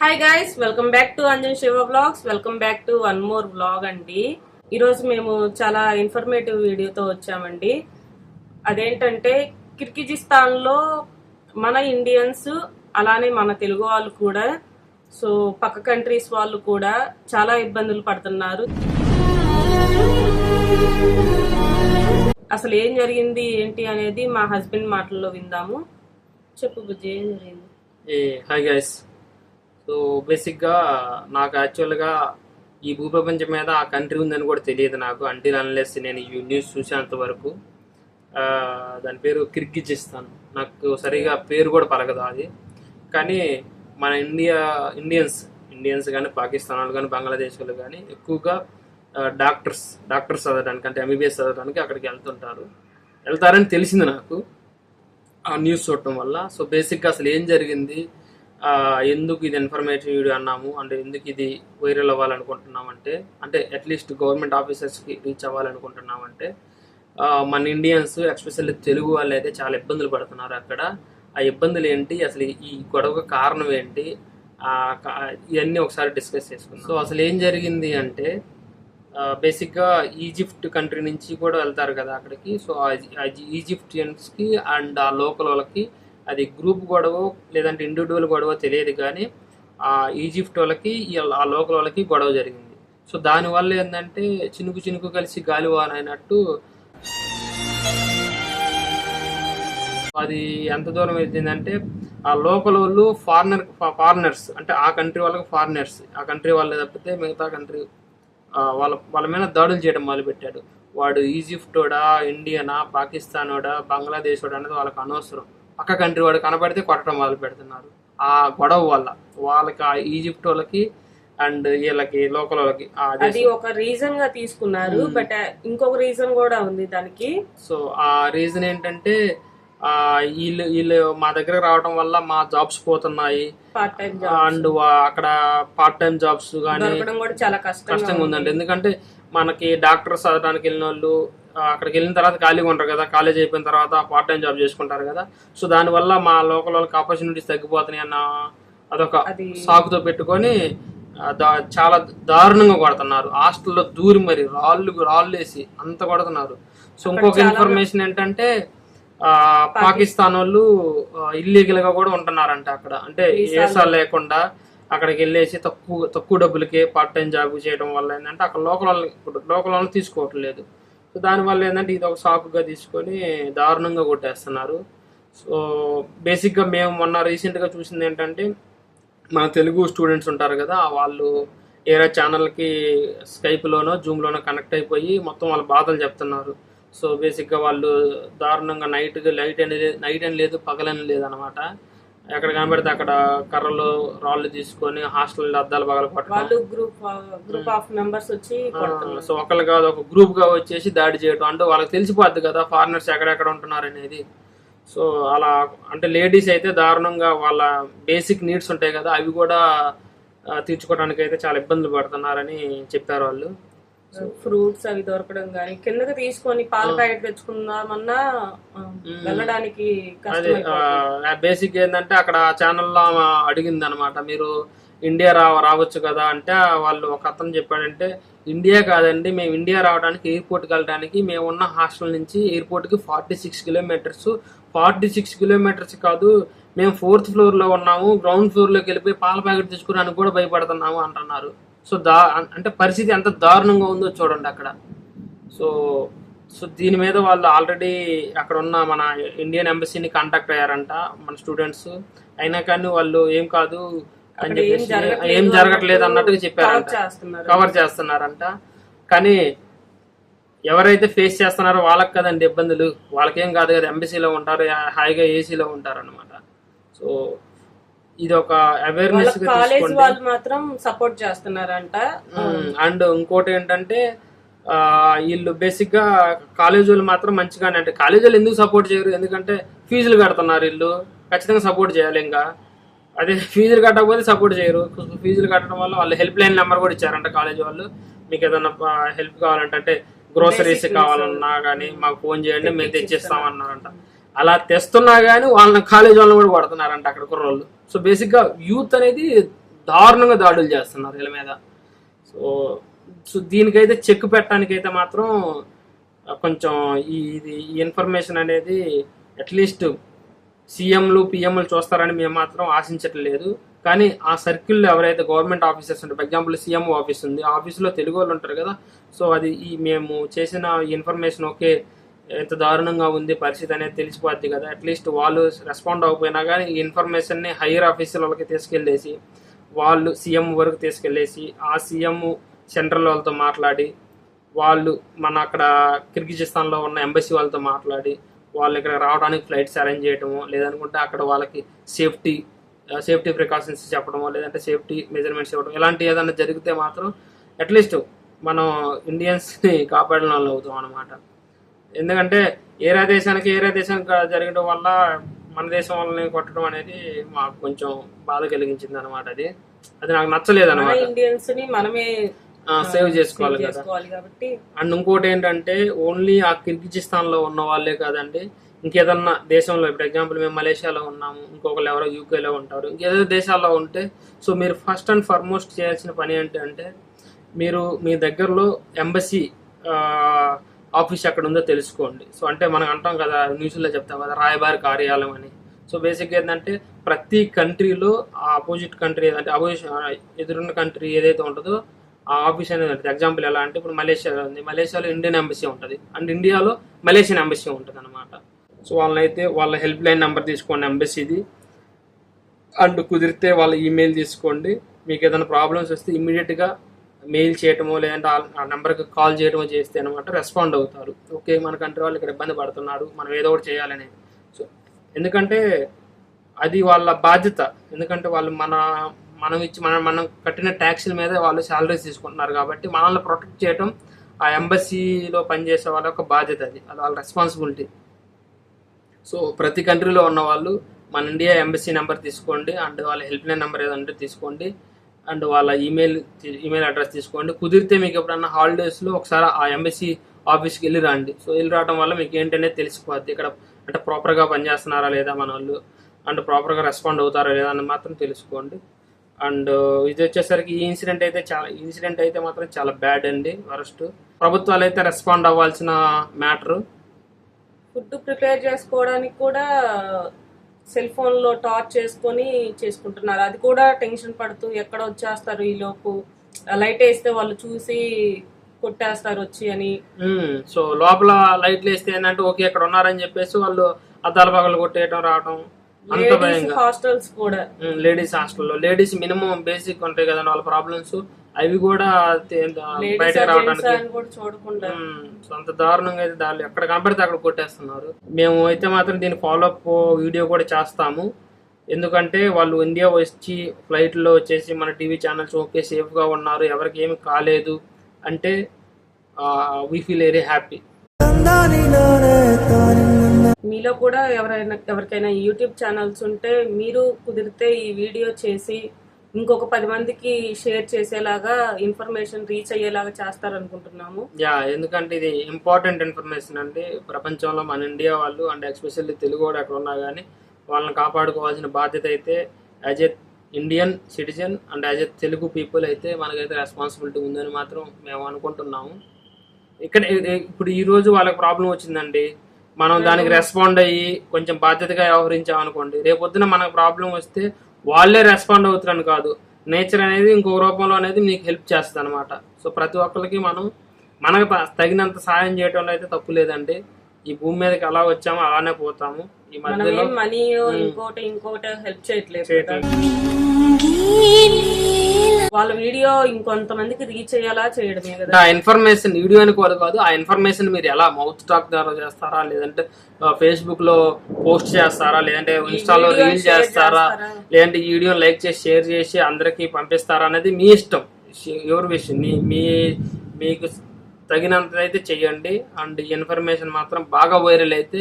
Hi guys welcome back to Anjan Siva vlogs welcome back to one more vlog అండి. ఈరోజు మేము చాలా informative వీడియోతో వచ్చామండి. అదేంటంటే కిర్గిజిస్తాన్లో మన ఇండియన్స్ అలానే మన తెలుగు వాళ్ళు కూడా సో పక్క కంట్రీస్ వాళ్ళు కూడా చాలా ఇబ్బందులు పడుతున్నారు. అసలు ఏం జరిగింది ఏంటి అనేది మా హస్బెండ్ మాటల్లో విందాము. చెప్పు బుజ్జి ఏం జరిగింది? హాయ్ గైస్ సో బేసిక్గా నాకు యాక్చువల్గా ఈ భూప్రపంచం మీద ఆ కంట్రీ ఉందని కూడా తెలియదు నాకు అంటిల్ అన్లెస్ నేను ఈ న్యూస్ చూసేంత వరకు. దాని పేరు కిర్గిజిస్తాన్. నాకు సరిగా పేరు కూడా పలకదు అది. కానీ మన ఇండియా ఇండియన్స్ ఇండియన్స్ కానీ పాకిస్తాన్ వాళ్ళు కానీ బంగ్లాదేశ్ వాళ్ళు కానీ ఎక్కువగా డాక్టర్స్ డాక్టర్స్ చదవడానికి అంటే ఎంబీబీఎస్ చదవడానికి అక్కడికి వెళ్తుంటారు. వెళ్తారని తెలిసింది నాకు. ఆ న్యూస్ చూడటం వల్ల. సో బేసిక్గా అసలు ఏం జరిగింది? ఎందుకు ఇది ఇన్ఫర్మేటివ్ వీడియో అన్నాము? అంటే ఎందుకు ఇది వైరల్ అవ్వాలనుకుంటున్నాం అంటే అంటే అట్లీస్ట్ గవర్నమెంట్ ఆఫీసర్స్కి రీచ్ అవ్వాలనుకుంటున్నాం ఆ, మన ఇండియన్స్ ఎస్పెషల్లీ తెలుగు వాళ్ళు అయితే చాలా ఇబ్బందులు పడుతున్నారు అక్కడ. ఆ ఇబ్బందులు ఏంటి? అసలు ఈ గొడవకు కారణం ఏంటి? ఇవన్నీ ఒకసారి డిస్కస్ చేసుకుందాం. సో అసలు ఏం జరిగింది అంటే బేసిక్గా ఈజిప్ట్ కంట్రీ నుంచి కూడా వెళ్తారు కదా అక్కడికి. సో ఈజిప్టియన్స్కి అండ్ ఆ లోకల్ వాళ్ళకి అది గ్రూప్ గొడవ లేదంటే ఇండివిజువల్ గొడవ తెలియదు కానీ ఆ ఈజిప్ట్ వాళ్ళకి ఆ లోకల్ వాళ్ళకి గొడవ జరిగింది. సో దానివల్ల ఏంటంటే చినుకు చినుకు కలిసి గాలివాన అయినట్టు అది ఎంత దూరం వెళ్ళిందంటే ఆ లోకల్ వాళ్ళు ఫారినర్ ఫారినర్స్ అంటే ఆ కంట్రీ వాళ్ళకి ఫారినర్స్ ఆ కంట్రీ వాళ్ళే తప్పితే మిగతా కంట్రీ వాళ్ళ వాళ్ళ మీద దాడులు చేయడం మొదలుపెట్టాడు. వాడు ఈజిప్టోడా ఇండియనా పాకిస్తానోడా బంగ్లాదేశోడా అనేది వాళ్ళకి అనవసరం. పక్క కంట్రీ వాడు కనబడితే కొట్టడం మొదలు పెడుతున్నారు. ఆ గొడవ వల్ల వాళ్ళకి ఆ ఈజిప్ట్ వాళ్ళకి అండ్ వీళ్ళకి లోకల్ వాళ్ళకి అది ఒక రీజన్గా తీసుకున్నారు బట్ ఇంకొక రీజన్ కూడా ఉంది దానికి. సో ఆ రీజన్ ఏంటంటే వీళ్ళు వీళ్ళు మా దగ్గరకు రావడం వల్ల మా జాబ్స్ పోతున్నాయి. అండ్ అక్కడ పార్ట్ టైం జాబ్స్ కానీ కష్టంగా ఉందండి. ఎందుకంటే మనకి డాక్టర్స్ చదవడానికి వెళ్ళిన వాళ్ళు అక్కడికి వెళ్ళిన తర్వాత ఖాళీగా ఉంటారు కదా కాలేజ్ అయిపోయిన తర్వాత పార్ట్ టైం జాబ్ చేసుకుంటారు కదా. సో దానివల్ల మా లోకల్ వాళ్ళకి ఆపర్చునిటీస్ తగ్గిపోతున్నాయి అన్న అదొక అది సాకుతో పెట్టుకొని చాలా దారుణంగా కొడుతున్నారు. హాస్టల్లో దూరి మరి రాళ్ళు రాళ్ళు వేసి అంత కొడుతున్నారు. సో ఇంకొక ఇన్ఫర్మేషన్ ఏంటంటే పాకిస్తాన్ వాళ్ళు ఇల్లీగల్గా కూడా ఉంటున్నారంట అక్కడ. అంటే వీసాలు. లేకుండా అక్కడికి వెళ్ళేసి తక్కువ తక్కువ డబ్బులకి పార్ట్ టైం జాబ్ చేయడం వల్ల ఏంటంటే అక్కడ లోకల్ వాళ్ళని ఇప్పుడు లోకల్ వాళ్ళని తీసుకోవట్లేదు. సో దానివల్ల ఏంటంటే ఇది ఒక సాకుగా తీసుకొని దారుణంగా కొట్టేస్తున్నారు. సో బేసిక్గా మేము మొన్న రీసెంట్గా చూసింది ఏంటంటే మన తెలుగు స్టూడెంట్స్ ఉంటారు కదా వాళ్ళు ఏరే ఛానల్కి స్కైప్లోనో జూమ్లోనో కనెక్ట్ అయిపోయి మొత్తం వాళ్ళ బాధలు చెప్తున్నారు. సో బేసిక్గా వాళ్ళు దారుణంగా నైట్ లైట్ అనేది నైట్ అని లేదు పగలని లేదు అనమాట ఎక్కడ కనబడితే అక్కడ కర్రలు రాళ్ళు తీసుకొని హాస్టల్ అద్దాలు పగల గ్రూప్ గ్రూప్ ఆఫ్ మెంబర్స్ వచ్చి సో ఒకళ్ళు కాదు ఒక గ్రూప్గా వచ్చేసి దాడి చేయడం అంటే వాళ్ళకి తెలిసిపోద్ది కదా ఫారినర్స్ ఎక్కడెక్కడ ఉంటున్నారు అనేది. సో అలా అంటే లేడీస్ అయితే దారుణంగా వాళ్ళ బేసిక్ నీడ్స్ ఉంటాయి కదా అవి కూడా తీర్చుకోవడానికి అయితే చాలా ఇబ్బందులు పడుతున్నారని చెప్పారు వాళ్ళు. ఫ్రూట్స్ అవి దొరకడం కానీ కిందకి తీసుకొని పాల ప్యాకెట్ తెచ్చుకుందామన్నా వెళ్ళడానికి బేసిక్ ఏంటంటే అక్కడ ఛానల్లో అడిగింది అనమాట మీరు ఇండియా రా రావచ్చు కదా? అంటే వాళ్ళు ఒక అతను చెప్పాడంటే ఇండియా కాదండి మేము ఇండియా రావడానికి ఎయిర్పోర్ట్కి వెళ్ళడానికి మేము ఉన్న హాస్టల్ నుంచి ఎయిర్పోర్ట్కి forty six kilometres forty six kilometres కాదు మేము ఫోర్త్ ఫ్లోర్లో ఉన్నాము గ్రౌండ్ ఫ్లోర్లోకి వెళ్ళిపోయి పాల ప్యాకెట్ తెచ్చుకోవడానికి కూడా భయపడుతున్నాము అంటున్నారు. సో దా అంటే పరిస్థితి ఎంత దారుణంగా ఉందో చూడండి అక్కడ. సో సో దీని మీద వాళ్ళు ఆల్రెడీ అక్కడ ఉన్న మన ఇండియన్ ఎంబసీని కాంటాక్ట్ అయ్యారంట మన స్టూడెంట్స్. అయినా కానీ వాళ్ళు ఏం కాదు అని చెప్పేసి జరగట్లేదు ఏం జరగట్లేదు అన్నట్టుగా కవర్ చెప్పారంట. కవర్ చేస్తున్నారంట. కానీ ఎవరైతే ఫేస్ చేస్తున్నారో వాళ్ళకి కదండి ఇబ్బందులు. వాళ్ళకేం కాదు కదా ఎంబసీలో ఉంటారు హాయిగా ఏసీలో ఉంటారు అనమాట సో ఇది ఒక అవేర్నెస్ కాలేజ్ వాళ్ళు మాత్రం సపోర్ట్ చేస్తున్నారంట. అండ్ ఇంకోటి ఏంటంటే వీళ్ళు బేసిక్గా కాలేజ్ వాళ్ళు మాత్రం మంచిగానే అంటే కాలేజ్ వాళ్ళు ఎందుకు సపోర్ట్ చేయరు? ఎందుకంటే ఫీజులు కడుతున్నారు వీళ్ళు. ఖచ్చితంగా సపోర్ట్ చేయాలి ఇంకా. అదే ఫీజులు కట్టకపోతే సపోర్ట్ చేయరు. ఫీజులు కట్టడం వల్ల వాళ్ళు హెల్ప్ లైన్ నెంబర్ కూడా ఇచ్చారంట కాలేజ్ వాళ్ళు. మీకు ఏదైనా హెల్ప్ కావాలంటే అంటే గ్రోసరీస్ కావాలన్నా కానీ మాకు ఫోన్ చేయండి మేము తెచ్చిస్తామన్నారంట. అలా తెస్తున్నా కానీ వాళ్ళని కాలేజ్ వాళ్ళని కూడా కొడుతున్నారంట అక్కడ కుర్రోళ్ళు. సో బేసిక్గా యూత్ అనేది దారుణంగా దాడులు చేస్తున్నారు వీళ్ళ మీద. సో సో దీనికైతే చెక్ పెట్టడానికైతే మాత్రం కొంచెం ఈ ఇది ఈ ఇన్ఫర్మేషన్ అనేది అట్లీస్ట్ సీఎంలు పిఎంలు చూస్తారని మేము మాత్రం ఆశించట్లేదు కానీ ఆ సర్కిల్లో ఎవరైతే గవర్నమెంట్ ఆఫీసర్స్ ఉంటారు ఎగ్జాంపుల్ సీఎం ఆఫీస్ ఉంది. ఆఫీస్లో తెలుగు వాళ్ళు ఉంటారు కదా. సో అది ఈ మేము చేసిన ఇన్ఫర్మేషన్ ఓకే ఎంత దారుణంగా ఉంది పరిస్థితి అనేది తెలిసిపోద్ది కదా. అట్లీస్ట్ వాళ్ళు రెస్పాండ్ అవ్వకపోయినా కానీ ఈ ఇన్ఫర్మేషన్ని హైయర్ ఆఫీసర్లకి తీసుకెళ్ళేసి వాళ్ళు సీఎం వరకు తీసుకెళ్ళేసి ఆ సీఎం సెంట్రల్ వాళ్ళతో మాట్లాడి వాళ్ళు మన అక్కడ కిర్గిజిస్తాన్లో ఉన్న ఎంబసీ వాళ్ళతో మాట్లాడి వాళ్ళు ఇక్కడ రావడానికి ఫ్లైట్స్ అరేంజ్ చేయడము లేదనుకుంటే అక్కడ వాళ్ళకి సేఫ్టీ సేఫ్టీ ప్రికాషన్స్ చెప్పడమో లేదంటే సేఫ్టీ మెజర్మెంట్స్ ఇవ్వడం ఇలాంటి ఏదైనా జరిగితే మాత్రం అట్లీస్ట్ మనం ఇండియన్స్ని కాపాడిన వాళ్ళు అవుతాం అనమాట ఎందుకంటే ఏరే దేశానికి ఏరే దేశానికి జరగడం వల్ల మన దేశం వాళ్ళని కొట్టడం అనేది మాకు కొంచెం బాధ కలిగించింది అనమాట అది. అది నాకు నచ్చలేదు అనమాట ఇండియన్స్ని మనమే సేవ్ చేసుకోవాలి కదా. కాబట్టి. అండ్ ఇంకోటి ఏంటంటే ఓన్లీ ఆ కిర్గిజిస్తాన్లో ఉన్న వాళ్ళే కాదండి. ఇంకేదన్నా దేశంలో ఇప్పుడు ఎగ్జాంపుల్ మేము మలేషియాలో ఉన్నాము ఇంకొకరు ఎవరో యూకేలో ఉంటారు ఇంకేదో దేశాల్లో ఉంటే సో మీరు ఫస్ట్ అండ్ ఫార్మోస్ట్ చేయాల్సిన పని ఏంటి అంటే మీరు మీ దగ్గరలో ఎంబసీ ఆఫీస్ ఎక్కడ ఉందో తెలుసుకోండి. సో అంటే మనం అంటాం కదా న్యూస్లో చెప్తాం కదా రాయబారి కార్యాలయం అని. సో బేసిక్గా ఏంటంటే ప్రతి కంట్రీలో ఆ ఆపోజిట్ కంట్రీ అంటే అపోజిషన్ ఎదురున్న కంట్రీ ఏదైతే ఉంటుందో ఆ ఆఫీస్ అనేది ఉంటుంది. ఎగ్జాంపుల్ ఎలా అంటే ఇప్పుడు మలేషియాలో ఉంది. మలేషియాలో ఇండియన్ ఎంబసీ ఉంటుంది. అండ్ ఇండియాలో మలేషియన్ ఎంబసీ ఉంటుంది అనమాట సో వాళ్ళనైతే వాళ్ళ హెల్ప్ లైన్ నెంబర్ తీసుకోండి ఎంబసీది అండ్ కుదిరితే వాళ్ళ ఈమెయిల్ తీసుకోండి. మీకు ఏదైనా ప్రాబ్లమ్స్ వస్తే ఇమీడియట్గా మెయిల్ చేయటమో లేదంటే ఆ- నెంబర్కి కాల్ చేయటమో చేస్తే అనమాట రెస్పాండ్ అవుతారు. ఓకే మన కంట్రీ వాళ్ళు ఇక్కడ ఇబ్బంది పడుతున్నారు మనం ఏదో ఒకటి చేయాలని. సో ఎందుకంటే అది వాళ్ళ బాధ్యత. ఎందుకంటే వాళ్ళు మన మనం ఇచ్చి మనం మనం కట్టిన ట్యాక్స్ల మీద వాళ్ళు శాలరీస్ తీసుకుంటున్నారు కాబట్టి మనల్ని ప్రొటెక్ట్ చేయటం ఆ ఎంబసీలో పనిచేసే వాళ్ళ యొక్క బాధ్యత అది. అది వాళ్ళ రెస్పాన్సిబిలిటీ. సో ప్రతి కంట్రీలో ఉన్న వాళ్ళు మన ఇండియా ఎంబసీ నెంబర్ తీసుకోండి అండ్ వాళ్ళ హెల్ప్ లైన్ నెంబర్ ఏదంటే తీసుకోండి. అండ్ వాళ్ళ ఈమెయిల్ ఈమెయిల్ అడ్రస్ తీసుకోండి. కుదిరితే మీకు ఎప్పుడన్నా హాలిడేస్లో ఒకసారి ఆ ఎంబసీ ఆఫీస్కి వెళ్ళి రండి. సో వెళ్ళి రావడం వల్ల మీకు ఏంటనేది తెలిసిపోద్ది. ఇక్కడ అంటే ప్రాపర్గా పనిచేస్తున్నారా లేదా మన వాళ్ళు? అండ్ ప్రాపర్గా రెస్పాండ్ అవుతారా లేదా అని మాత్రం తెలుసుకోండి. అండ్ ఇది వచ్చేసరికి ఈ ఇన్సిడెంట్ అయితే చాలా ఇన్సిడెంట్ అయితే మాత్రం చాలా బ్యాడ్ అండి. వరస్ట్. ప్రభుత్వాలు అయితే రెస్పాండ్ అవ్వాల్సిన మ్యాటర్ ఫుడ్ ప్రిపేర్ చేసుకోవడానికి కూడా సెల్ ఫోన్లో టార్చ్ చేసుకొని చేసుకుంటున్నారు. అది కూడా టెన్షన్ పడుతూ ఎక్కడ వచ్చేస్తారు ఈ లోపు? లైట్ వేస్తే వాళ్ళు చూసి కొట్టేస్తారు వచ్చి అని. సో లోపల లైట్లు వేస్తే ఏంటంటే ఓకే ఇక్కడ ఉన్నారని చెప్పేసి వాళ్ళు అద్దాల పగలు కొట్టేయటం రావటం అంత లేడీస్ భయంగా. హాస్టల్స్ కూడా. లేడీస్ హాస్టల్లో. లేడీస్ మినిమం బేసిక్ ఉంటాయి కదా వాళ్ళ ప్రాబ్లమ్స్. అవి కూడా బయటకు రావడానికి అంత దారుణంగా అయితే దాళ్ళు ఎక్కడ కనపడితే అక్కడ కొట్టేస్తున్నారు. మేము అయితే మాత్రం దీని ఫాలోఅప్ వీడియో కూడా చేస్తాము. ఎందుకంటే వాళ్ళు ఇండియా వచ్చి ఫ్లైట్లో వచ్చేసి మన టీవీ ఛానల్స్ ఓకే సేఫ్గా ఉన్నారు. ఎవరికి ఏమి కాలేదు అంటే వీ ఫీల్ వెరీ హ్యాపీ మీలో కూడా ఎవరైనా ఎవరికైనా యూట్యూబ్ ఛానల్స్ ఉంటే మీరు కుదిరితే ఈ వీడియో చేసి ఇంకొక పది మందికి షేర్ చేసేలాగా ఇన్ఫర్మేషన్ రీచ్ అయ్యేలాగా చేస్తారనుకుంటున్నాము. యా ఎందుకంటే ఇది ఇంపార్టెంట్ ఇన్ఫర్మేషన్ అండి. ప్రపంచంలో మన ఇండియా వాళ్ళు అండ్ ఎస్పెషల్లీ తెలుగు వాడు ఎక్కడ ఉన్నా కానీ వాళ్ళని కాపాడుకోవాల్సిన బాధ్యత అయితే as a Indian citizen and as a Telugu people అయితే మనకైతే రెస్పాన్సిబిలిటీ ఉందని మాత్రం మేము అనుకుంటున్నాము. ఇక్కడ ఇప్పుడు ఈ రోజు వాళ్ళకి ప్రాబ్లం వచ్చిందండి. మనం దానికి రెస్పాండ్ అయ్యి కొంచెం బాధ్యతగా వ్యవహరించామనుకోండి రేపొద్దున మనకు ప్రాబ్లం వస్తే వాళ్ళే రెస్పాండ్ అవుతారని కాదు. నేచర్ అనేది ఇంకో రూపంలో అనేది మీకు హెల్ప్ చేస్తుంది అనమాట సో ప్రతి ఒక్కరికి మనం మనకు త- తగినంత సాయం చేయడంలో అయితే తప్పు లేదండి. ఈ భూమి మీదకి ఎలా వచ్చామో అలానే పోతాము. ఈ మనం మధ్యలో మనీ ఇంకోటి ఇంకోటి హెల్ప్ చేయట్లేదు వాళ్ళ వీడియో ఇంకొంతమందికి రీచ్ అయ్యేలా చేయడమే కదా. ఆ ఇన్ఫర్మేషన్ వీడియో అని కూడా కాదు ఆ ఇన్ఫర్మేషన్ మీరు ఎలా మౌత్ టాక్ ద్వారా చేస్తారా లేదంటే ఫేస్బుక్లో పోస్ట్ చేస్తారా లేదంటే ఇన్స్టాలో రీల్ చేస్తారా? లేదంటే ఈ వీడియో లైక్ చేసి షేర్ చేసి అందరికి పంపిస్తారా అనేది మీ ఇష్టం. ఎవరి విషయం మీ మీకు తగినంత అయితే చెయ్యండి. అండ్ ఈ ఇన్ఫర్మేషన్ మాత్రం బాగా వైరల్ అయితే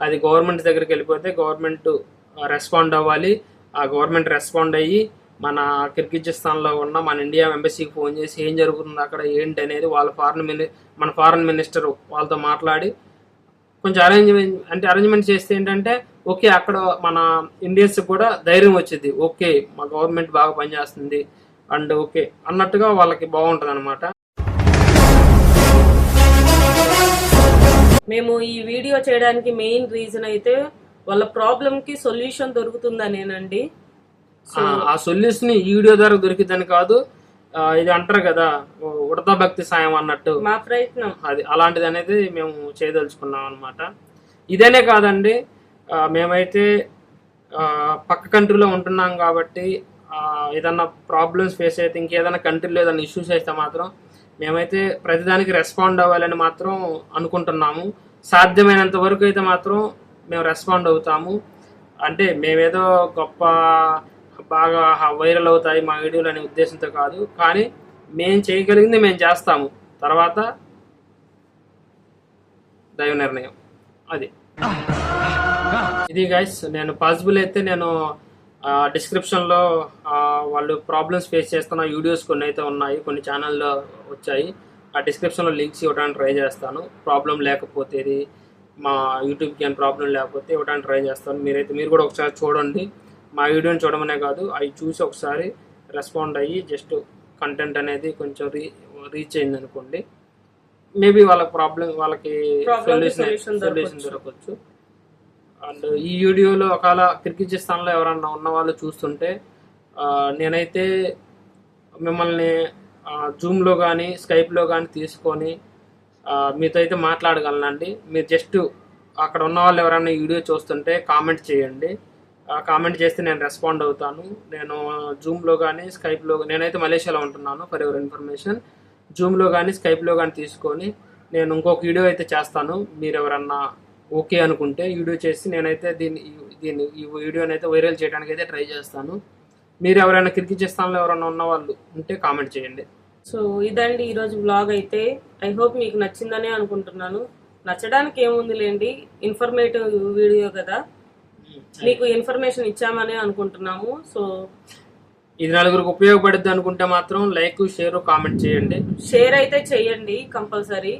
అది గవర్నమెంట్ దగ్గరికి వెళ్ళిపోతే గవర్నమెంట్ రెస్పాండ్ అవ్వాలి. ఆ గవర్నమెంట్ రెస్పాండ్ అయ్యి మన కిర్గిజిస్తాన్లో ఉన్న మన ఇండియా ఎంబసీకి ఫోన్ చేసి ఏం జరుగుతుంది అక్కడ ఏంటి అనేది వాళ్ళ ఫారెన్ మిని మన ఫారెన్ మినిస్టర్ వాళ్ళతో మాట్లాడి కొంచెం అరేంజ్మెంట్ అంటే అరేంజ్మెంట్ చేస్తే ఏంటంటే ఓకే అక్కడ మన ఇండియన్స్ కూడా ధైర్యం వచ్చింది. ఓకే మా గవర్నమెంట్ బాగా పనిచేస్తుంది అండ్ ఓకే అన్నట్టుగా వాళ్ళకి బాగుంటుంది అనమాట మేము ఈ వీడియో చేయడానికి మెయిన్ రీజన్ అయితే వాళ్ళ ప్రాబ్లంకి సొల్యూషన్ దొరుకుతుందనేనండి. ఆ సొల్యూషన్ ఈ వీడియో ద్వారా దొరికిందని కాదు ఇది అంటారు కదా ఉడతా భక్తి సాయం అన్నట్టు. మా ప్రయత్నం. అది అలాంటిది అనేది మేము చేయదలుచుకున్నాం అనమాట ఇదేనే కాదండి మేమైతే పక్క కంట్రీలో ఉంటున్నాం కాబట్టి ఏదన్నా ప్రాబ్లమ్స్ ఫేస్ అయితే ఇంకేదైనా కంట్రీలో ఏదైనా ఇష్యూస్ అయితే మాత్రం మేమైతే ప్రతిదానికి రెస్పాండ్ అవ్వాలని మాత్రం అనుకుంటున్నాము. సాధ్యమైనంత వరకు అయితే మాత్రం మేము రెస్పాండ్ అవుతాము. అంటే మేమేదో గొప్ప బాగా వైరల్ అవుతాయి మా వీడియోలు అనే ఉద్దేశంతో కాదు. కానీ మేము చేయగలిగింది మేము చేస్తాము. తర్వాత దైవ నిర్ణయం. అది. ఇది గైస్ నేను పాసిబుల్ అయితే నేను డిస్క్రిప్షన్లో వాళ్ళు ప్రాబ్లమ్స్ ఫేస్ చేస్తున్న వీడియోస్ కొన్ని అయితే ఉన్నాయి కొన్ని ఛానల్లో వచ్చాయి. ఆ డిస్క్రిప్షన్లో లింక్స్ ఇవ్వడానికి ట్రై చేస్తాను. ప్రాబ్లం లేకపోతే ఇది మా యూట్యూబ్కి ఏం ప్రాబ్లం లేకపోతే ఇవ్వడానికి ట్రై చేస్తాను. మీరైతే మీరు కూడా ఒకసారి చూడండి. మా వీడియోని చూడమనే కాదు అవి చూసి ఒకసారి రెస్పాండ్ అయ్యి జస్ట్ కంటెంట్ అనేది కొంచెం రీ రీచ్ అయింది అనుకోండి. మేబీ వాళ్ళ ప్రాబ్లం వాళ్ళకి సొల్యూషన్ సొల్యూషన్ దొరకవచ్చు. అండ్ ఈ వీడియోలో ఒకవేళ కిర్గిజిస్తాన్లో ఎవరన్నా ఉన్న వాళ్ళు చూస్తుంటే నేనైతే మిమ్మల్ని జూమ్లో కానీ స్కైప్లో కానీ తీసుకొని మీతో అయితే మాట్లాడగలనండి. మీరు జస్ట్ అక్కడ ఉన్న వాళ్ళు ఎవరైనా ఈ వీడియో చూస్తుంటే కామెంట్ చేయండి. కామెంట్ చేస్తే నేను రెస్పాండ్ అవుతాను. నేను జూమ్లో కానీ స్కైప్లో నేనైతే మలేషియాలో ఉంటున్నాను ఫర్ యువర్ ఇన్ఫర్మేషన్ జూమ్లో కానీ స్కైప్లో కానీ తీసుకొని నేను ఇంకొక వీడియో అయితే చేస్తాను. మీరు ఎవరన్నా ఓకే అనుకుంటే వీడియో చేసి నేనైతే దీన్ని దీన్ని ఈ వీడియోని అయితే వైరల్ చేయడానికి అయితే ట్రై చేస్తాను. మీరు ఎవరైనా క్రికెట్ కిర్గిజిస్తాన్లో ఎవరైనా ఉన్న వాళ్ళు ఉంటే కామెంట్ చేయండి. సో ఇదండి ఈరోజు బ్లాగ్ అయితే. ఐ హోప్ మీకు నచ్చిందనే అనుకుంటున్నాను. నచ్చడానికి ఏముంది లేండి ఇన్ఫర్మేటివ్ వీడియో కదా. మీకు ఇన్ఫర్మేషన్ ఇచ్చామని అనుకుంటున్నాము. సో ఇది నలుగురికి ఉపయోగపడుద్ది అనుకుంటే మాత్రం లైక్ షేర్ కామెంట్ చేయండి. షేర్ అయితే చెయ్యండి కంపల్సరీ.